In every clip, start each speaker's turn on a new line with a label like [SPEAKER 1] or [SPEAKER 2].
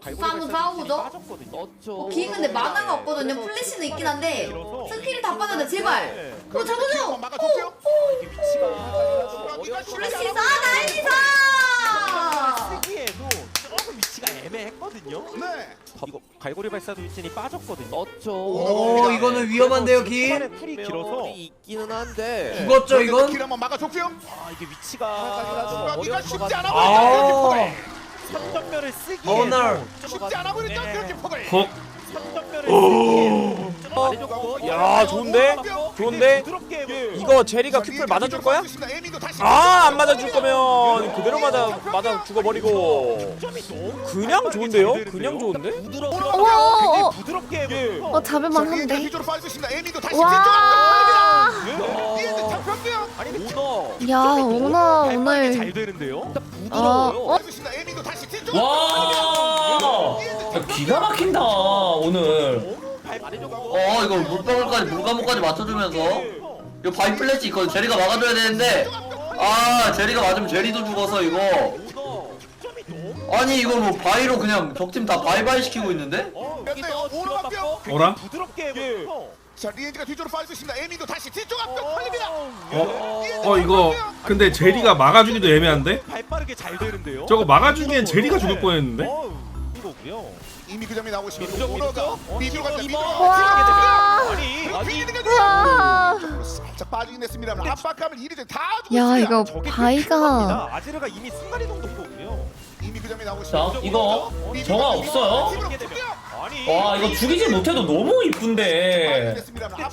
[SPEAKER 1] 부산은 싸우죠? 넣었죠. 긴 근데 만화가 없거든요. 네. 플래시는 있긴 한데 네, 스킬이 다 빠졌네. 네. 제발. 어
[SPEAKER 2] 잡아줘. 오, 오.
[SPEAKER 3] 이게 위치가 어려워.
[SPEAKER 1] 플래시 싸 날리사.
[SPEAKER 3] 쓰기에도 애매했거든요.
[SPEAKER 2] 네.
[SPEAKER 3] 이거 갈고리 발사도 위치니 빠졌거든요.
[SPEAKER 4] 넣었죠.
[SPEAKER 2] 오,
[SPEAKER 5] 이거는 위험한데요, 긴.
[SPEAKER 3] 풀이 길어서
[SPEAKER 4] 있기는 한데.
[SPEAKER 5] 죽었죠, 이건?
[SPEAKER 2] 길 한번 막아줬고요.
[SPEAKER 3] 아 이게 위치가
[SPEAKER 2] 아, 어려운 것 아, 쉽지 아. 않아 보이죠?
[SPEAKER 3] 아. 3덕면을 쓰기에 어,
[SPEAKER 5] 오늘
[SPEAKER 2] 죽지 않아
[SPEAKER 3] 보였죠?
[SPEAKER 2] 그렇게 폭을
[SPEAKER 6] 어?
[SPEAKER 3] 폭. 3덕면을 어? 쓰기에
[SPEAKER 6] 야 좋은데? 좋은데? 이거 제리가 큐플 맞아줄 거야? 아 안 맞아줄 거면 그대로 맞아 맞아 죽어버리고 그냥 좋은데요? 그냥 좋은데?
[SPEAKER 3] 우와.
[SPEAKER 7] 어! 어 잡을만 한데. 와. 야 오나 오늘 어,
[SPEAKER 3] 부드러워요.
[SPEAKER 7] 어?
[SPEAKER 2] 다시 뒤쪽.
[SPEAKER 8] 와 야, 기가 막힌다 오늘
[SPEAKER 4] 어 이거 물방울까지 물감옥까지 맞춰주면서 이거 바이 플래시 있거든 제리가 막아줘야 되는데 아 제리가 맞으면 제리도 죽어서 이거 아니 이거 뭐 바이로 그냥 적팀 다 바이바이 시키고 있는데?
[SPEAKER 3] 어
[SPEAKER 6] 오라?
[SPEAKER 3] 부드럽게 해보면서
[SPEAKER 2] 자 리엔지가 뒤쪽으로 빠졌습니다. 에미도 다시 뒤쪽 앞쪽 걸립니다.
[SPEAKER 6] 어 이거 근데 제리가 막아주기도 애매한데?
[SPEAKER 3] 발 빠르게 잘 되는데요.
[SPEAKER 6] 저거 막아주기엔 제리가 죽을 뻔했는데?
[SPEAKER 3] 어, 이거고요.
[SPEAKER 2] 이미 그 점이 나오고 있습니다.
[SPEAKER 3] 민정
[SPEAKER 2] 오너가
[SPEAKER 3] 민정?
[SPEAKER 2] 비비로 갔다.
[SPEAKER 3] 어,
[SPEAKER 2] 갔다.
[SPEAKER 3] 아니 아니
[SPEAKER 2] 비비는
[SPEAKER 7] 와.
[SPEAKER 2] 살짝 빠지긴 했습니다. 압박감을 이리 다 주고
[SPEAKER 7] 야
[SPEAKER 2] 있습니다.
[SPEAKER 7] 이거
[SPEAKER 3] 저게
[SPEAKER 7] 바이가.
[SPEAKER 3] 아지르가 이미 순간 이동도 거고요.
[SPEAKER 2] 이미 그 점이 나오고
[SPEAKER 8] 자
[SPEAKER 2] 있습니다.
[SPEAKER 8] 이거 정화. 없어요? 와 이거 죽이지 못해도 너무 이쁜데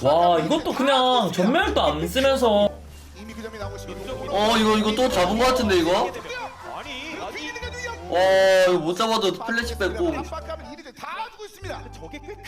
[SPEAKER 8] 와 이것도 그냥 전멸도 안 쓰면서
[SPEAKER 2] 그.
[SPEAKER 4] 어 이거 이거 또 잡은 거 같은데 이거? 어 이거 못 잡아도 플래시
[SPEAKER 3] 꽤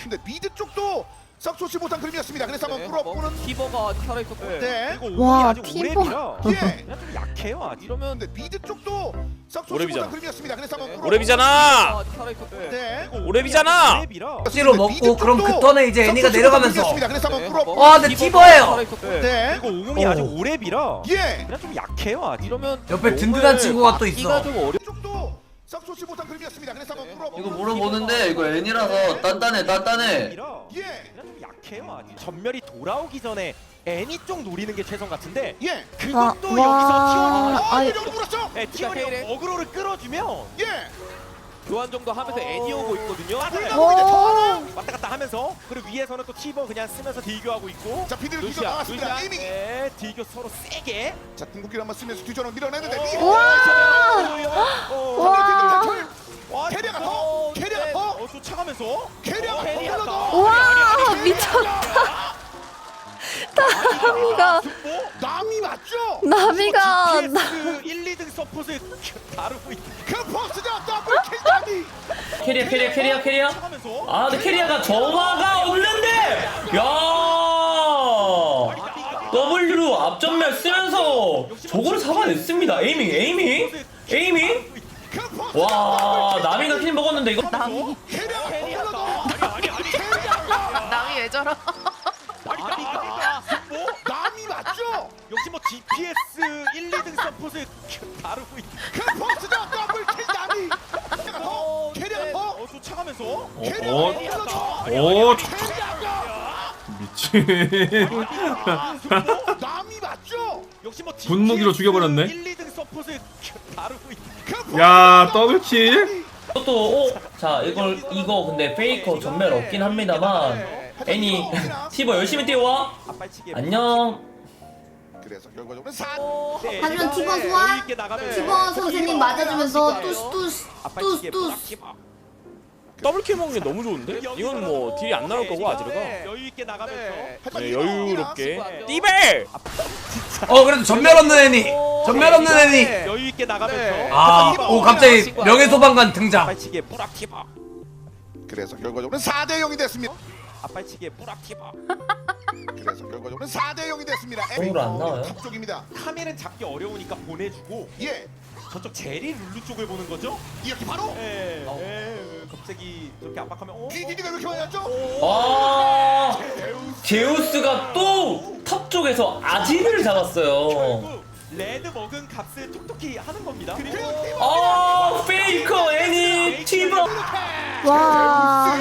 [SPEAKER 2] 근데 미드 쪽도 썩 좋지 못한 그림이었습니다. 그래서 한번 풀어보는
[SPEAKER 4] 티버가 살아있었고
[SPEAKER 2] 네.
[SPEAKER 3] 이거
[SPEAKER 7] 와,
[SPEAKER 3] 오음이 아직
[SPEAKER 7] 티버.
[SPEAKER 3] 오랩이라
[SPEAKER 2] 예.
[SPEAKER 3] 그냥 좀 약해요 아직.
[SPEAKER 4] 이러면
[SPEAKER 2] 근데 미드 쪽도 썩 좋지
[SPEAKER 6] 오랩이잖아.
[SPEAKER 2] 못한 그림이었습니다. 그래서 한번 풀어.
[SPEAKER 6] 오랩이잖아.
[SPEAKER 4] 살아있었고
[SPEAKER 2] 네.
[SPEAKER 3] 이거
[SPEAKER 6] 오랩이잖아.
[SPEAKER 3] 오랩이라.
[SPEAKER 5] 씨로 먹고 그럼 그 턴에 이제 애니가 내려가면서
[SPEAKER 2] 그래서 한번 풀어.
[SPEAKER 5] 와 근데 티버예요
[SPEAKER 2] 네.
[SPEAKER 3] 이거 오음이
[SPEAKER 5] 어.
[SPEAKER 3] 아직 오랩이라
[SPEAKER 2] 예.
[SPEAKER 3] 그냥 좀 약해요 아직.
[SPEAKER 4] 이러면
[SPEAKER 5] 옆에 든든한 친구가 또 있어
[SPEAKER 2] 쪽도 썩 좋지 못한 그림이었습니다. 그래서 한번 풀어.
[SPEAKER 4] 이거 물어보는데 이거 애니라서 단단해 단단해
[SPEAKER 2] 예.
[SPEAKER 3] 그냥 좀 약해요 아직. 전멸이 돌아오기 전에 애니 쪽 노리는 게 최선 같은데
[SPEAKER 2] 예.
[SPEAKER 3] 그것도
[SPEAKER 7] 와, 와.
[SPEAKER 3] 여기서
[SPEAKER 2] 아,
[SPEAKER 7] 아이.
[SPEAKER 2] 이쪽으로 물었죠.
[SPEAKER 3] 티원이 네, 어그로를 끌어주면
[SPEAKER 2] 예.
[SPEAKER 4] 교환 정도 하면서 애니 오고 있거든요
[SPEAKER 3] 맞아요.
[SPEAKER 7] 오.
[SPEAKER 3] 왔다 갔다 하면서 그리고 위에서는 또 티버 그냥 쓰면서 딜교하고 있고
[SPEAKER 2] 자 뒤로
[SPEAKER 3] 루시아
[SPEAKER 2] 나왔습니다. 이미.
[SPEAKER 3] 네 딜교 서로 세게
[SPEAKER 2] 자 궁극기를 한번 쓰면서 뒤쪽으로 밀어내는데 리.
[SPEAKER 7] 와.
[SPEAKER 3] 와
[SPEAKER 2] 캐리어가 더! 캐리어가 더!
[SPEAKER 3] 어 쫓아가면서
[SPEAKER 2] 캐리어가 더
[SPEAKER 3] 캐리어가
[SPEAKER 2] 올라가.
[SPEAKER 7] 와 미쳤 다. 나미가
[SPEAKER 2] 남이 맞죠?
[SPEAKER 7] 나미가 나.
[SPEAKER 3] PS 1, 2등 서폿을 다루고 있는
[SPEAKER 2] 그 포스가 더블 킬 남이.
[SPEAKER 8] 캐리어 캐리어 캐리어 캐리어
[SPEAKER 3] 쫓아가면서
[SPEAKER 8] 아 근데 캐리어가 정화가 없는데 야 W로 앞전멸 쓰면서 저거를 잡아냈습니다 에이밍 에이밍 에이밍
[SPEAKER 2] 그.
[SPEAKER 8] 와 나미가 킬 먹었는데 이거
[SPEAKER 7] 나미.
[SPEAKER 2] 캐리어
[SPEAKER 7] 왜 저러?
[SPEAKER 3] 아니 아니 뭐
[SPEAKER 2] 남이 맞죠?
[SPEAKER 3] 역시 뭐 DPS 1, 2등 서폿을 다루고 있는
[SPEAKER 2] 그 포스가 더블 킬 남이. 캐리어가 더. 캐리어가 더.
[SPEAKER 3] 어 쫓아가면서
[SPEAKER 6] 어,
[SPEAKER 2] 더
[SPEAKER 6] 어,
[SPEAKER 2] 올라가.
[SPEAKER 6] 오,
[SPEAKER 2] 캐리어가
[SPEAKER 6] 미친.
[SPEAKER 2] 남이 맞죠?
[SPEAKER 3] 역시 뭐
[SPEAKER 6] 분무기로
[SPEAKER 3] DPS
[SPEAKER 6] 죽여버렸네.
[SPEAKER 3] 1, 2등 서폿을 다루고 있는
[SPEAKER 2] 그
[SPEAKER 6] 야, 더블킬.
[SPEAKER 8] 이것도 어? 자 이걸 이거 근데 페이커 전멸 없긴 합니다만 애니 티버 열심히 뛰어와 안녕.
[SPEAKER 2] 그래서 결과적으로 사.
[SPEAKER 3] 네,
[SPEAKER 1] 하지만
[SPEAKER 3] 네,
[SPEAKER 1] 티버
[SPEAKER 3] 네,
[SPEAKER 1] 소환, 티버 선생님 맞아주면서 뚜스 뚜스 뚜스
[SPEAKER 3] 막
[SPEAKER 1] 뚜스.
[SPEAKER 6] 더블킬 먹는 게 너무 좋은데? 이건 뭐 딜이 안 나올 거고 아지르가.
[SPEAKER 3] 여유 있게 나가면서
[SPEAKER 6] 네, 여유롭게. 띠벨.
[SPEAKER 5] 어 그래도 전멸 없는 애니. 전멸 없는 애니.
[SPEAKER 3] 여유 있게 나가면서
[SPEAKER 5] 아오 갑자기 명예소방관 등장.
[SPEAKER 2] 그래서 결과적으로 4대 0이 됐습니다.
[SPEAKER 3] 앞발치기에 뿌락 티버
[SPEAKER 2] 그래서 결과적으로 4대 0이 됐습니다.
[SPEAKER 8] 공으로 안 나와요?
[SPEAKER 2] 탑 쪽입니다.
[SPEAKER 3] 카멜은 잡기 어려우니까 보내주고
[SPEAKER 2] 예.
[SPEAKER 3] 저쪽 제리 룰루 쪽을 보는 거죠?
[SPEAKER 2] 이렇게 바로
[SPEAKER 3] 예, 예 갑자기 저렇게 압박하면 어?
[SPEAKER 2] 비디디가 왜 이렇게 많이 왔죠?
[SPEAKER 8] 아 제우스가 또 탑 쪽에서 아지를 잡았어요
[SPEAKER 3] 결국 레드 먹은 값을 톡톡히 하는 겁니다. 그리고
[SPEAKER 8] 어 페이커 애니 티버
[SPEAKER 7] 와.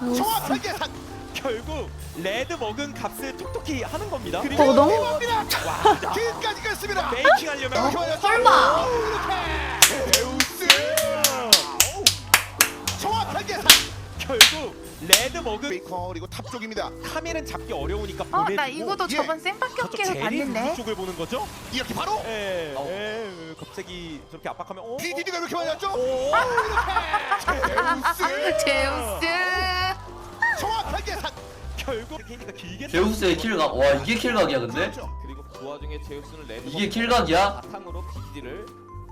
[SPEAKER 2] 정확하게 산
[SPEAKER 3] 결국 레드 먹은 값을 톡톡히 하는 겁니다.
[SPEAKER 7] 어
[SPEAKER 3] 그리고
[SPEAKER 7] 너무
[SPEAKER 2] 길까지 갔습니다
[SPEAKER 3] 베이킹 하려면
[SPEAKER 1] 설마
[SPEAKER 2] 제우스 정확하게 산
[SPEAKER 3] 결국 레드 먹은
[SPEAKER 2] 베이커 그리고 탑 쪽입니다
[SPEAKER 3] 카멜은 잡기 어려우니까
[SPEAKER 9] 어,
[SPEAKER 3] 보내주고
[SPEAKER 9] 나 이거도
[SPEAKER 2] 예.
[SPEAKER 9] 저번 쌤박격기에서
[SPEAKER 3] 제리
[SPEAKER 9] 봤는데.
[SPEAKER 3] 쪽을 보는 거죠?
[SPEAKER 2] 이렇게 바로
[SPEAKER 3] 예, 예, 갑자기 저렇게 압박하면 어?
[SPEAKER 2] DDD가 이렇게 많이 왔죠?
[SPEAKER 3] 오,
[SPEAKER 2] 제우스
[SPEAKER 9] 제우스.
[SPEAKER 2] 정확하게 산
[SPEAKER 3] 결국 길게
[SPEAKER 4] 제우스의 킬각. 와 이게 킬각이야 근데?
[SPEAKER 2] 그렇죠.
[SPEAKER 6] 그리고 그 와중에 제우스는 레드
[SPEAKER 4] 이게 킬각이야?
[SPEAKER 6] 바탕으로 BG를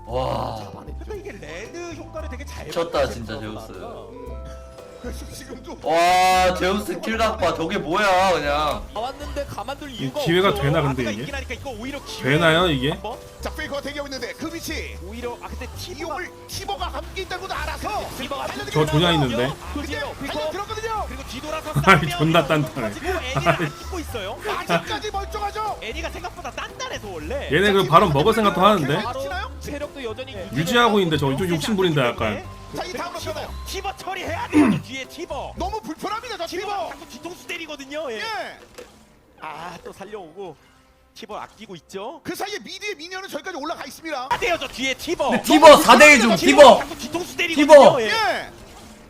[SPEAKER 4] 와.
[SPEAKER 3] 그러니까 이게 레드 효과를 되게 잘
[SPEAKER 4] 미쳤다
[SPEAKER 3] 받는
[SPEAKER 4] 진짜 제우스
[SPEAKER 2] 그래서 지금도
[SPEAKER 4] 와 제우스 킬각 봐 저게 뭐야 그냥
[SPEAKER 6] 나왔는데 가만둘 이유가
[SPEAKER 5] 기회가
[SPEAKER 6] 없어.
[SPEAKER 5] 되나 근데 이게?
[SPEAKER 3] 하니까 이거 오히려 기회
[SPEAKER 5] 되나요 이게?
[SPEAKER 3] 한번?
[SPEAKER 2] 자 페이커가 대기하고 있는데 그 위치
[SPEAKER 3] 오히려 아 근데
[SPEAKER 2] 이용을 티버가 함께 있다고도 알아서
[SPEAKER 3] 티버가
[SPEAKER 5] 저 조냐 있는데?
[SPEAKER 2] 근데 달려들었거든요
[SPEAKER 3] 그리고 뒤돌아서
[SPEAKER 5] 아이, 존나 단단해.
[SPEAKER 3] 애니를 안 찍고 있어요
[SPEAKER 2] 아직까지 멀쩡하죠?
[SPEAKER 3] 애니가 생각보다 단단해서 원래
[SPEAKER 5] 얘네 그 바로 먹을 생각도 하는데?
[SPEAKER 2] 바로 치나요?
[SPEAKER 6] 체력도 여전히
[SPEAKER 5] 유지하고 있는데 저 이쪽 욕심 부린다 약간
[SPEAKER 2] 자, 이 다음
[SPEAKER 3] 티버 처리해야 돼요. 저 뒤에 티버
[SPEAKER 2] 너무 불편합니다 저
[SPEAKER 3] 티버
[SPEAKER 2] 티버
[SPEAKER 3] 자꾸 뒤통수 때리거든요. 예.
[SPEAKER 2] 예.
[SPEAKER 3] 아 또 살려오고 티버 아끼고 있죠?
[SPEAKER 2] 그 사이에 미드의 미니언은 저기까지 올라가 있습니다.
[SPEAKER 3] 아 돼요 저 뒤에 티버
[SPEAKER 5] 티버 4대1 중 티버
[SPEAKER 3] 자꾸 뒤통수 때리거든요.
[SPEAKER 5] 티버!
[SPEAKER 3] 예.
[SPEAKER 2] 예.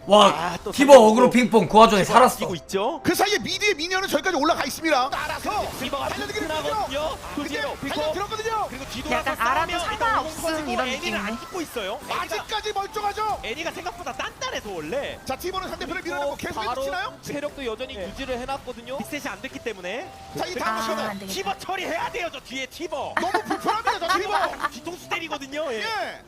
[SPEAKER 5] 와
[SPEAKER 3] 아, 또
[SPEAKER 5] 티버. 어그로 핑퐁 그 와중에 살았어
[SPEAKER 3] 있죠
[SPEAKER 2] 그 사이에 미드의 미니언은 저기까지 올라가 있습니다 알아서
[SPEAKER 3] 티버가
[SPEAKER 2] 달려들기를
[SPEAKER 3] 든든하거든요
[SPEAKER 2] 근데
[SPEAKER 3] 근데
[SPEAKER 2] 달려들었거든요
[SPEAKER 3] 그리고 뒤돌아서
[SPEAKER 9] 약간 알아도 상관없음 이런
[SPEAKER 3] 애니를 안. 찍고 있어요 애니가,
[SPEAKER 2] 아직까지 멀쩡하죠?
[SPEAKER 3] 애니가 생각보다 단단해서 원래
[SPEAKER 2] 자 티버는 상대편을 밀어내고 계속
[SPEAKER 6] 바로
[SPEAKER 2] 치나요?
[SPEAKER 6] 체력도 여전히
[SPEAKER 3] 예.
[SPEAKER 6] 유지를 해놨거든요
[SPEAKER 3] 리셋이 안 됐기 때문에
[SPEAKER 2] 자 이 다음
[SPEAKER 9] 아, 안 되겠다.
[SPEAKER 3] 티버 처리해야 돼요 저 뒤에 티버
[SPEAKER 2] 너무 불편합니다 저 티버
[SPEAKER 3] 티버 뒤통수 때리거든요 예.
[SPEAKER 2] 예.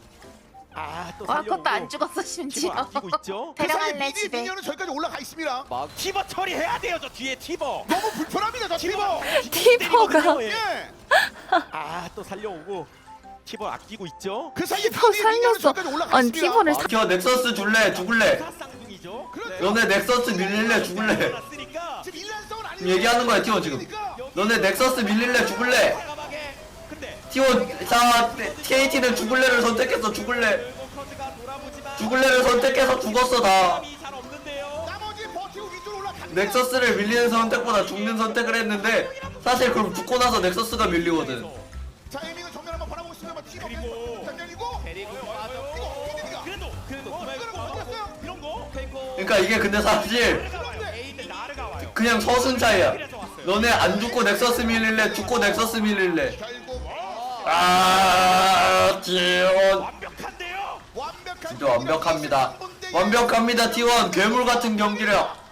[SPEAKER 3] 아또
[SPEAKER 9] 와,
[SPEAKER 3] 살려오고.
[SPEAKER 9] 그것도 안 죽었어
[SPEAKER 3] 티버
[SPEAKER 9] 심지어.
[SPEAKER 3] 아끼고 있죠?
[SPEAKER 2] 그
[SPEAKER 9] 데려갈래
[SPEAKER 2] 미드의
[SPEAKER 9] 집에.
[SPEAKER 2] 미니언은 저기까지 올라가 있습니다.
[SPEAKER 6] 막
[SPEAKER 3] 티버 처리해야 돼요 저 뒤에 티버.
[SPEAKER 2] 너무 불편합니다 저 티버.
[SPEAKER 7] 티버가.
[SPEAKER 3] 예.
[SPEAKER 2] 예.
[SPEAKER 3] 아또 살려오고 티버 아끼고 있죠?
[SPEAKER 2] 그 사이에
[SPEAKER 7] 티버
[SPEAKER 2] 미니언은
[SPEAKER 7] 살렸어
[SPEAKER 2] 저기까지 올라가
[SPEAKER 7] 아니
[SPEAKER 2] 있습니다.
[SPEAKER 7] 티버를
[SPEAKER 4] 켜 넥서스 줄래? 죽을래?
[SPEAKER 3] 쌍둥이죠?
[SPEAKER 4] 너네 넥서스 밀릴래? 죽을래?
[SPEAKER 2] 지금 일란성은
[SPEAKER 4] 얘기하는 거야, 티원 지금. 너네 넥서스 밀릴래? 죽을래 T1 자 TAT는 죽을래를 선택했어 죽을래. 죽을래를 선택해서 죽었어 다. 넥서스를 밀리는 선택보다 죽는 선택을 했는데 사실 그럼 죽고 나서 넥서스가 밀리거든.
[SPEAKER 2] 자 에밍은 정면 한번 바라보고 있습니다 티버
[SPEAKER 3] 그리고-
[SPEAKER 2] 장면이고.
[SPEAKER 6] 데리고 빠져
[SPEAKER 2] 이거 피디가
[SPEAKER 3] 그래도 그래도
[SPEAKER 2] 어?
[SPEAKER 3] 이런 거
[SPEAKER 6] 페이커
[SPEAKER 4] 그러니까 이게 근데 사실
[SPEAKER 3] 나르가 와요. 에이드 나르가 와요.
[SPEAKER 4] 그냥 서순 차이야. 너네 안 죽고 넥서스 밀릴래? 죽고 넥서스 밀릴래?
[SPEAKER 2] 결국
[SPEAKER 4] 아 T1
[SPEAKER 3] 완벽한데요?
[SPEAKER 2] 완벽한
[SPEAKER 4] 진짜 완벽합니다. 완벽합니다 T1. 괴물 같은 경기력